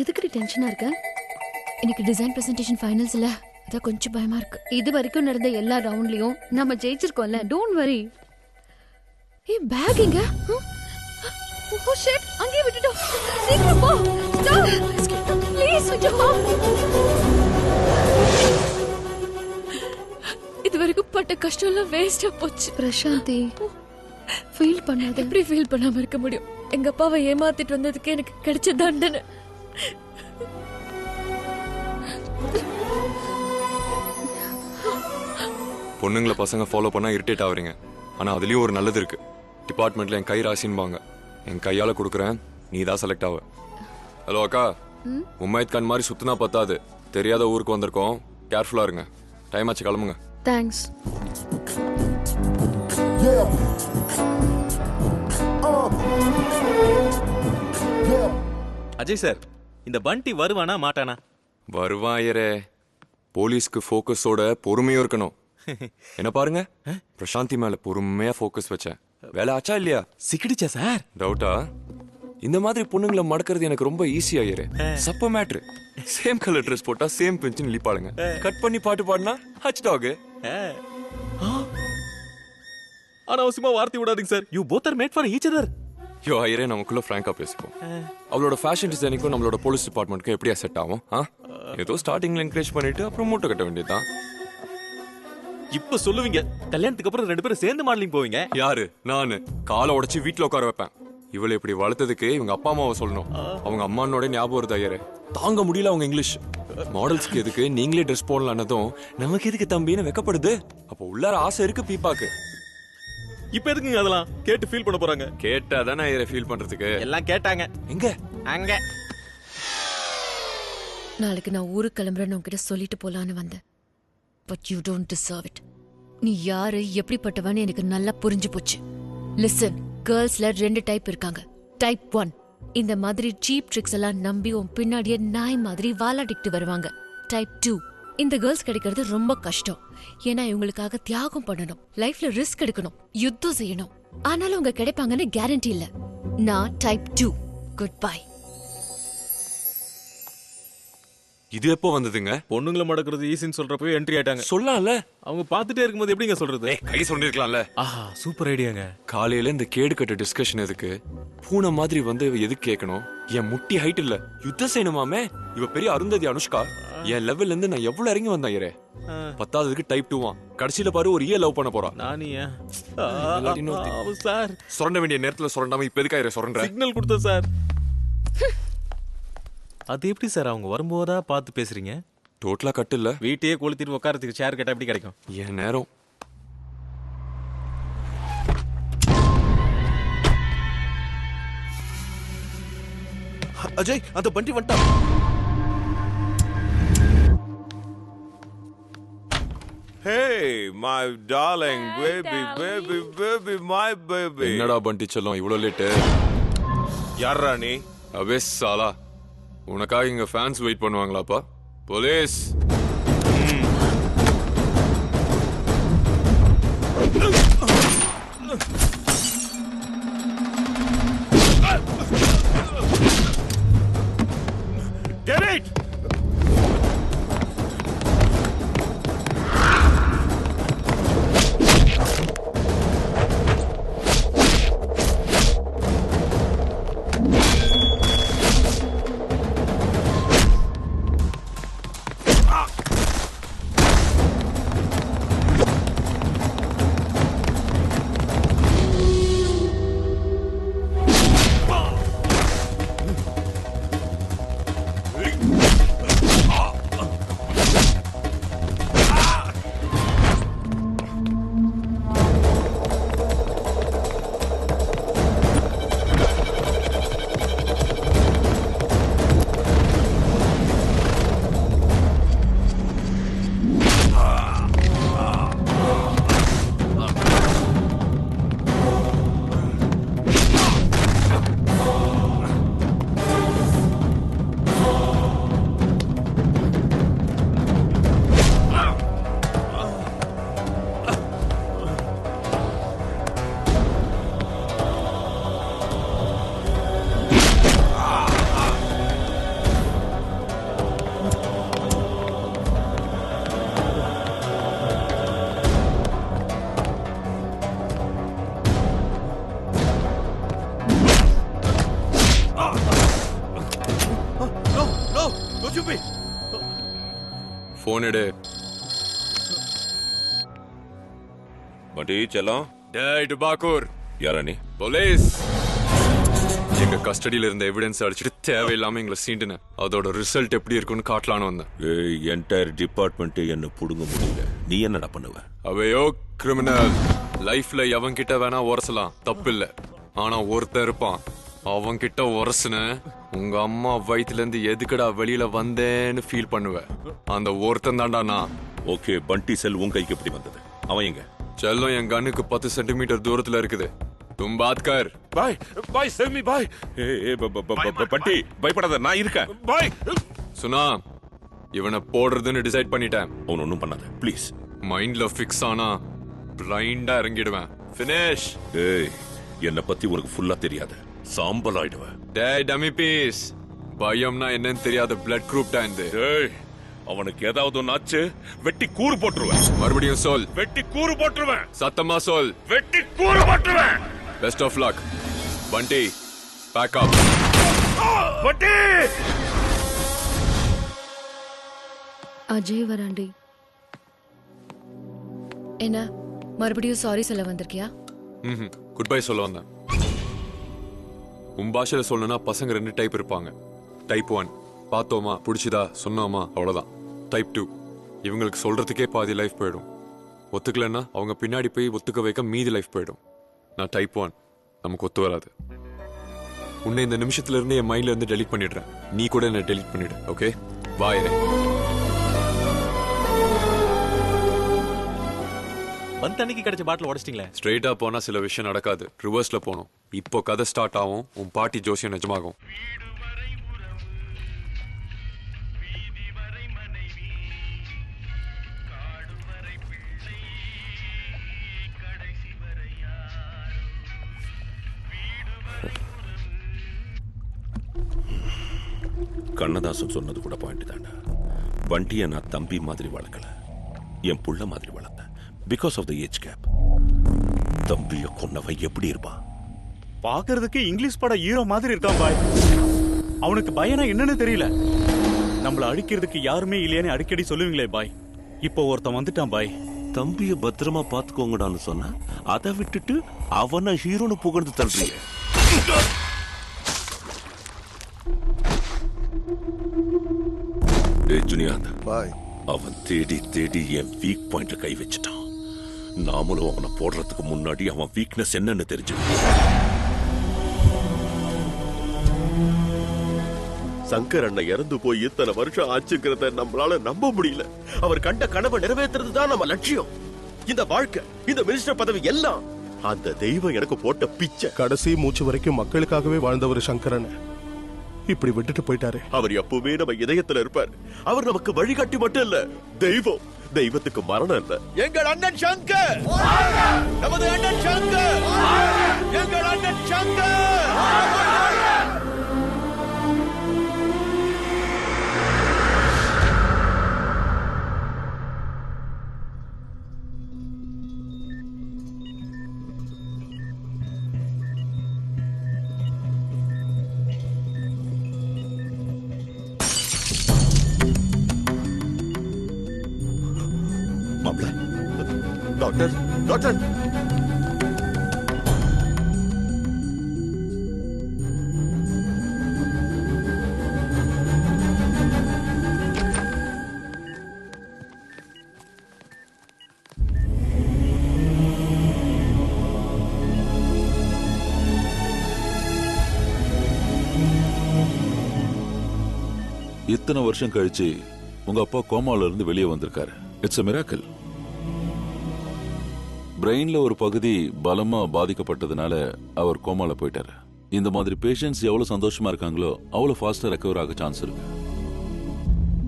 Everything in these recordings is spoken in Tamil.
எதுக்குடி டென்ஷனா இருக்க? இன்னைக்கு டிசைன் பிரசன்டேஷன் ஃபைனல்ஸ் இல்ல அதான் கொஞ்சம் பயமா இருக்கு. இது வரைக்கும் நடந்த எல்லா ரவுண்ட்லயும் நம்ம ஜெயிச்சிருக்கோம்ல டோன்ட் வரி ஏய் பேக் எங்க? ஓ ஷிட் அங்கேயே விட்டுட்டோம். சீக்கிரம் போ. ஸ்டாப் ப்ளீஸ் விட்டுப்போ இது வரைக்கும் பட்ட கஷ்டம் எல்லாம் வேஸ்டா போச்சு. பிரசாந்தி ஃபீல் பண்ணாத. எப்படி ஃபீல் பண்ணாம இருக்க முடியும்? எங்க அப்பாவை ஏமாத்திட்டு வந்ததுக்கு எனக்கு கிடைச்ச தண்டனை. பொண்ணுங்களை பசங்க ஃபாலோ பண்ணா இரிட்டேட் ஆவறீங்க. ஆனா அதுலயும் ஒரு நல்லது இருக்கு. டிபார்ட்மெண்ட்ல என் கை ராசின்பாங்க. என் கையால கொடுக்குறேன். நீ தான் செலக்ட் ஆவ. ஹலோ அக்கா. உம்மைத் கான் மாதிரி சுத்தினா பத்தாது. தெரியாத ஊருக்கு வந்திருக்கோம். கேர்ஃபுல்லா இருங்க. டைம் ஆச்சு கிளம்புங்க. தேங்க்ஸ் அஜய் சார் இந்த பண்டி வருவானா மாட்டானா? வருவாயரே. போலீஸ்க்கு ஃபோக்கஸோட பொறுமையும் இருக்கணும். என்ன பாருங்க? பிரசாந்தி மேல பொறுமையா ஃபோக்கஸ் வச்சேன் வேலை ஆச்சா இல்லையா? சிக்கிடுச்சா சார்? டவுட்டா? இந்த மாதிரி பொண்ணுங்களை மடக்கிறது எனக்கு ரொம்ப ஈஸி ஆயிரு. சப்ப மேட்ரு. சேம் கலர் ட்ரெஸ் போட்டா சேம் பெஞ்சுன்னு இழிப்பாளுங்க. கட் பண்ணி பாட்டு பாடினா ஹச் டாக் அனாவசியமா வார்த்தை விடாதீங்க sir. You both are made for each other யோ ஐயரே நமக்குள்ள ஃப்ராங்கா பேசிப்போம். அவளோட ஃபேஷன் டிசைனிங்கும் நம்மளோட போலீஸ் டிபார்ட்மெண்ட்க்கும் எப்படியா செட் ஆகும் ஆ? ஏதோ ஸ்டார்டிங்ல என்கரேஜ் பண்ணிட்டு அப்புறம் மூட்டை கட்ட வேண்டியதுதான். இப்ப சொல்லுவீங்க கல்யாணத்துக்கு அப்புறம் ரெண்டு பேரும் சேர்ந்து மாடலிங் போவீங்க? யாரு? நானு. காலை உடைச்சு வீட்ல உட்கார வைப்பேன். இவளை இப்படி வளர்த்ததுக்கு இவங்க அப்பா அம்மாவை சொல்லணும். அவங்க அம்மானோட ஞாபகம் வருது ஐயரே. தாங்க முடியல அவங்க இங்கிலீஷ் மாடல்ஸ்க்கு எதுக்கு? நீங்களே ட்ரெஸ் போடலான்னதும் நமக்கு எதுக்கு தம்பின்னு வெக்கப்படுது. அப்போ உள்ளார ஆசை இருக்கு பீப்பாக்கு. இப்ப எதுக்குங்க அதெல்லாம்? கேட்டு ஃபீல் பண்ண போறாங்க. கேட்டா தானே ஐயரை ஃபீல் பண்றதுக்கு? எல்லாம் கேட்டாங்க. எங்க? அங்க. நாளைக்கு நான் ஊருக்கு கிளம்புறேன்னு உன்கிட்ட சொல்லிட்டு போலான்னு வந்தேன். But you don't deserve it நீ யாரு எப்படிப்பட்டவன்னு எனக்கு நல்லா புரிஞ்சு போச்சு. லிசன் கேர்ள்ஸ்ல ரெண்டு டைப் இருக்காங்க. டைப் ஒன் இந்த மாதிரி சீப் ட்ரிக்ஸ் எல்லாம் நம்பி உன் பின்னாடியே நாய் மாதிரி வாலாட்டிக்கிட்டு வருவாங்க. டைப் டூ இந்த கேர்ள்ஸ் கிடைக்கிறது ரொம்ப கஷ்டம். ஏன்னா இவங்களுக்காக தியாகம் பண்ணணும். லைஃப்ல ரிஸ்க் எடுக்கணும். யுத்தம் செய்யணும். ஆனாலும் அவங்க கிடைப்பாங்கன்னு கேரண்டி இல்ல. நான் டைப் டூ குட் பை இது எப்போ வந்ததுங்க? பொண்ணுங்களை மடக்கிறது ஈஸின்னு சொல்றப்போ என்ட்ரி ஆயிட்டாங்க. சொல்லலாம்ல அவங்க பார்த்துட்டே இருக்கும்போது எப்படிங்க சொல்றது? ஏய் கை சொல்லிருக்கலாம்ல ஆஹா சூப்பர் ஐடியாங்க காலையில இந்த கேடு கட்ட டிஸ்கஷன் எதுக்கு? பூனை மாதிரி வந்து எதுக்கு கேட்கணும் என் முட்டி ஹைட் இல்ல. யுத்தம் செய்யணுமாமே? இவ பெரிய அருந்ததி அனுஷ்கா. என் லெவல்ல இருந்து நான் எவ்வளவு இறங்கி வந்தேன் இரு பத்தாவதுக்கு டைப் டூவா கடைசியில பாரு ஒரு ஈய லவ் பண்ண போறான் நானியா. சார். சுரண்ட வேண்டிய நேரத்துல சுரண்டாம இப்ப எதுக்கா இரு சுரண்ட சிக்னல் கொடுத்த சார். அது எப்படி சார்? அவங்க வரும்போதா பார்த்து பேசுறீங்க? டோட்டலா கட்டு இல்ல. வீட்டையே கொளுத்திட்டு உட்காரத்துக்கு சேர் கேட்டா எப்படி கிடைக்கும்? என் நேரம். அஜய் அந்த பண்டி வந்துட்டான் Hey, my darling baby, baby, baby, my baby. என்னடா பண்டி செல்லம் இவ்வளவு லேட்டு யாரா நீ? அவே சாலா உனக்காக இங்க ஃபேன்ஸ் வெயிட் பண்ணுவாங்களாப்பா? போலீஸ் சுப்பி ஃபோன் எடு. பண்டி செல்லம். டேய் டுபாக்கூர் யாரா நீ போலீஸ். எங்க கஸ்டடியில இருந்த எவிடன்ஸ் அடிச்சுட்டு தேவையில்லாம எங்களை சீண்டுன. அதோட ரிசல்ட் எப்படி இருக்குன்னு காட்டலான்னு வந்தேன். ஏய் என்டையர் டிபார்ட்மெண்ட் என்ன புடுங்க முடியல. நீ என்னடா பண்ணுவ? அவையோ கிரிமினல் லைஃப்ல எவன் கிட்ட வேணா உரசலாம். தப்பில்ல. ஆனா ஒருத்தன் இருப்பான். அவன் கிட்ட உரசுன உங்க அம்மா வயித்துல இருந்து எதுக்குடா வெளியில வந்தேன்னு ஃபீல் பண்ணுவ. அந்த ஒருத்தன் தான்டா நான். ஓகே பண்டி செல் உன் கைக்கு எப்படி வந்தது? அவன் எங்க? செல்லம் என் கண்ணுக்கு பத்து சென்டிமீட்டர் தூரத்துல இருக்குது. தும் பாத் கர் பாய் பாய் செல்மி பாய். ஏ ஏ ப- ப- ப- ப- பண்டி பயப்படாத நான் இருக்கேன். பாய். சுனா இவனை போடுறதுன்னு டிசைட் பண்ணிட்டேன். அவன் ஒன்றும் பண்ணாத ப்ளீஸ் மைண்ட்ல ஃபிக்ஸ் ஆனா பிளைண்டா இறங்கிடுவேன். ஃபினிஷ் ஏய் என்னை பத்தி உனக்கு ஃபுல்லா தெரியாது. சாம்பல் ஆயிடுவ டேய் டமி பீஸ். பயம்னா என்னன்னு தெரியாத பிளட் குரூப் தான் இது. ஏய் அவனுக்கு ஏதாவது ஒன்று ஆச்சு வெட்டி கூறு போட்டுருவேன். மறுபடியும் சொல். வெட்டி கூறு போட்டுருவேன். சத்தமா சொல். வெட்டி கூறு போட்டுருவேன். பெஸ்ட் ஆஃப் லக் பண்டி பேக் அப் பட்டி அஜய் வராண்டி. என்ன மறுபடியும் சாரி சொல்ல வந்திருக்கியா? ம் குட் பை சொல்ல வந்தேன். உன் பாஷையில் சொல்லணும்னா பசங்க ரெண்டு டைப் இருப்பாங்க. டைப் ஒன் பார்த்தோமா பிடிச்சதா சொன்னோமா அவ்வளோதான் டைப் டூ இவங்களுக்கு சொல்கிறதுக்கே பாதி லைஃப் போயிடும். ஒத்துக்கலைன்னா அவங்க பின்னாடி போய் ஒத்துக்க வைக்க மீதி லைஃப் போயிடும். நான் டைப் ஒன் நமக்கு ஒத்து வராது. உன்னை இந்த நிமிஷத்துலேருந்து என் மைண்டில் இருந்து டெலிட் பண்ணிடுறேன். நீ கூட என்னை டெலிட் பண்ணிடு ஓகே பாய் வந்த அன்னைக்கு கிடைச்ச பாட்டில் உடச்சிட்டீங்களே? ஸ்ட்ரெயிட்டா போனா சில விஷயம் நடக்காது. ரிவர்ஸ்ல போகணும். இப்போ கதை ஸ்டார்ட் ஆகும். உன் பாட்டி ஜோசியம் நிஜமாகும். கண்ணதாசன் சொன்னது கூட பாயிண்ட் தாண்டா வண்டியை நான் தம்பி மாதிரி வளர்க்கல. என் புள்ள மாதிரி வளர்த்தேன். Because of the age gap தம்பிய கொன்னவன் எப்படி இருப்பான் பாக்குறதுக்கு இங்கிலீஷ் பட ஹீரோ மாதிரி இருக்கான் பாய். அவனுக்கு பயனா என்னன்னு தெரியல. நம்மள அடிக்கிறதுக்கு யாருமே இல்லையான்னு அடிக்கடி சொல்லுவீங்களே பாய். இப்போ ஒருத்தன் வந்துட்டான் பாய். தம்பிய பத்திரமா பாத்துக்கோங்கடான்னு சொன்னா அதை விட்டுட்டு அவனை ஹீரோன்னு புகழ்ந்து தள்ளுறீங்க. ஏய் ஜுனியாத். பாய். அவன் தேடி தேடி என் வீக் பாயிண்ட்ல கை வச்சுட்டான். நாமளும் அவனை போடுறதுக்கு முன்னாடி அவன் வீக்னஸ் என்னன்னு தெரிஞ்சு சங்கர் அண்ணன் இறந்து போய் இத்தனை வருஷம் ஆச்சுங்கிறத நம்மளால நம்ப முடியல. அவர் கண்ட கனவை நிறைவேற்றுறது தான் நம்ம லட்சியம். இந்த வாழ்க்கை இந்த மினிஸ்டர் பதவி எல்லாம். அந்த தெய்வம் எனக்கு போட்ட பிச்சை. கடைசி மூச்சு வரைக்கும் மக்களுக்காகவே வாழ்ந்தவர் சங்கரன் இப்படி விட்டுட்டு போயிட்டாரு. அவர் எப்பவுமே நம்ம இதயத்துல இருப்பார். அவர் நமக்கு வழிகாட்டி மட்டும் இல்ல தெய்வம். தெய்வத்துக்கு மரணம் இல்ல. எங்கள் அண்ணன் சங்கர்! நமது அண்ணன் சங்கர்! எங்கள் அண்ணன் சங்கர்! டாக்டர் டாக்டர் இத்தனை வருஷம் கழிச்சு உங்க அப்பா கோமால இருந்து வெளியே வந்திருக்காரு. It's a miracle. பிரெயின்ல ஒரு பகுதி பலமா பாதிக்கப்பட்டதுனால அவர் கோமால போயிட்டாரு. இந்த மாதிரி பேஷண்ட்ஸ் எவ்வளவு சந்தோஷமா இருக்காங்களோ அவ்வளவு ஃபாஸ்டா ரெக்கவர் ஆக சான்ஸ் இருக்கு.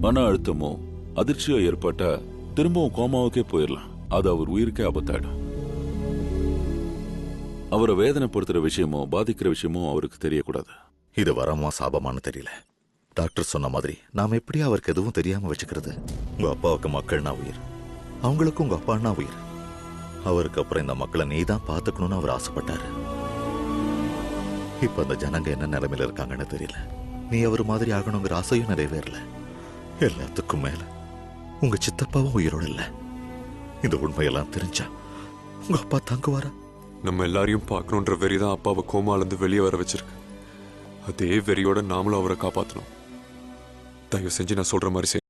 மன அழுத்தமோ அதிர்ச்சியோ ஏற்பட்டா திரும்பவும் கோமாவுக்கே போயிடலாம் அது அவர் உயிருக்கே ஆபத்தாயிடும். அவரை வேதனைப்படுத்துற விஷயமோ பாதிக்கிற விஷயமோ அவருக்கு தெரியக்கூடாது. இது வரமா சாபமான்னு தெரியல. டாக்டர் சொன்ன மாதிரி நாம் எப்படி அவருக்கு எதுவும் தெரியாம வச்சுக்கிறது? உங்க அப்பாவுக்கு மக்கள்னா உயிர். அவங்களுக்கு உங்க அப்பான்னா உயிர். அவருக்கு அப்புறம் இந்த மக்களை நீ தான் பார்த்துக்கணும்னு அவர் ஆசைப்பட்டாரு. இப்ப அந்த ஜனங்க என்ன நிலைமையில இருக்காங்கன்னு தெரியல. நீ அவர் மாதிரி ஆகணுங்கிற ஆசையும் நிறைவேறல. எல்லாத்துக்கும் மேல உங்க சித்தப்பாவும் உயிரோடு இல்ல. இந்த உண்மையெல்லாம் தெரிஞ்சா உங்க அப்பா தங்குவாரா? நம்ம எல்லாரையும் பார்க்கணுன்ற வெறி தான் அப்பாவை கோமாலேருந்து வெளியே வர வச்சிருக்கு. அதே வெறியோட நாமளும் அவரை காப்பாற்றணும் தயவு செஞ்சு நான் சொல்ற மாதிரி